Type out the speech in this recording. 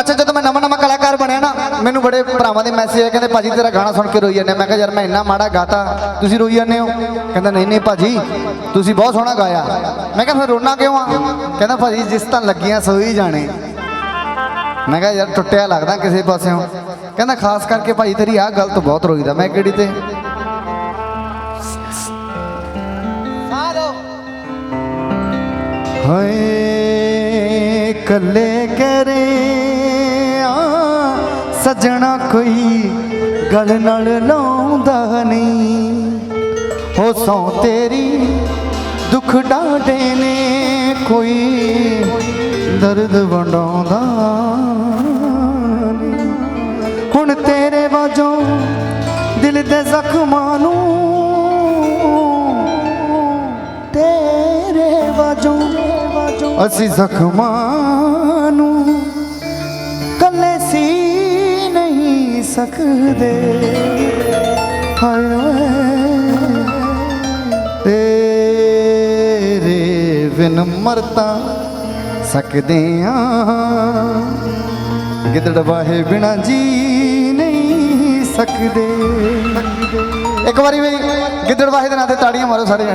ਅੱਛਾ ਜਦੋਂ ਮੈਂ ਨਵਾਂ ਨਵਾਂ ਕਲਾਕਾਰ ਬਣਿਆ ਨਾ ਮੈਨੂੰ ਬੜੇ ਭਰਾਵਾਂ ਦੇ ਮੈਸੇਜ ਆਏ ਕਹਿੰਦੇ ਭਾਜੀ ਤੇਰਾ ਗਾਣਾ ਸੁਣ ਕੇ ਰੋਈ ਜਾਂਦੇ ਮੈਂ ਕਿਹਾ ਯਾਰ ਮੈਂ ਇੰਨਾ ਮਾੜਾ ਗਾਤਾ ਤੁਸੀਂ ਰੋਈ ਜਾਂਦੇ ਹੋ? ਕਹਿੰਦਾ ਨਹੀਂ ਨਹੀਂ ਭਾਜੀ ਤੁਸੀਂ ਬਹੁਤ ਸੋਹਣਾ ਗਾਇਆ। ਮੈਂ ਕਿਹਾ ਫਿਰ ਰੋਣਾ ਕਿਉਂ ਆ? ਕਹਿੰਦਾ ਭਾਜੀ ਜਿਸ ਤਾਂ ਲੱਗੀਆਂ ਸੋਈ ਜਾਣੇ। ਮੈਂ ਕਿਹਾ ਯਾਰ ਟੁੱਟਿਆ ਲੱਗਦਾ ਕਿਸੇ ਪਾਸਿਓਂ। ਕਹਿੰਦਾ ਖਾਸ ਕਰਕੇ ਭਾਈ ਤੇਰੀ ਆਹ ਗਲਤ ਬਹੁਤ ਰੋਈਦਾ ਮੈਂ ਕਿਹੜੀ ਤੇ? ਹਾਏ। ਕੱਲੇ ਕਰੇ ਆ, ਸਜਣਾ ਕੋਈ ਗਲ ਨਾਲ ਲਾਉਂਦਾ ਨਹੀਂ। ਹੋ ਸੌ ਤੇਰੀ ਦੁੱਖ ਡਾਢੇ ਨੇ, ਕੋਈ ਦਰਦ ਵੰਡਾਉਂਦਾ ਹੁਣ ਤੇਰੇ ਵਜੋਂ ਦਿਲ ਦੇ ਜ਼ਖਮਾਂ ਨੂੰ ਤੇਰੇ ਵਜੋਂ ਅਸੀਂ ਜ਼ਖਮਾਂ ਨੂੰ ਕੱਲੇ ਸੀ ਨਹੀਂ ਸਕਦੇ। ਹਾਏ ਤੇਰੇ ਬਿਨ ਮਰਤਾ ਸਕਦੇ ਆ ਗਿੱਦੜ ਵਾਹੇ ਬਿਨਾ ਜੀ ਨਹੀਂ ਸਕਦੇ। ਇੱਕ ਵਾਰੀ ਵੀ ਗਿੱਦੜ ਵਾਹੇ ਦੇ ਨਾਂ ਤੇ ਤਾੜੀਆਂ ਮਾਰੋ ਸਾਰੇ ਜਣੇ।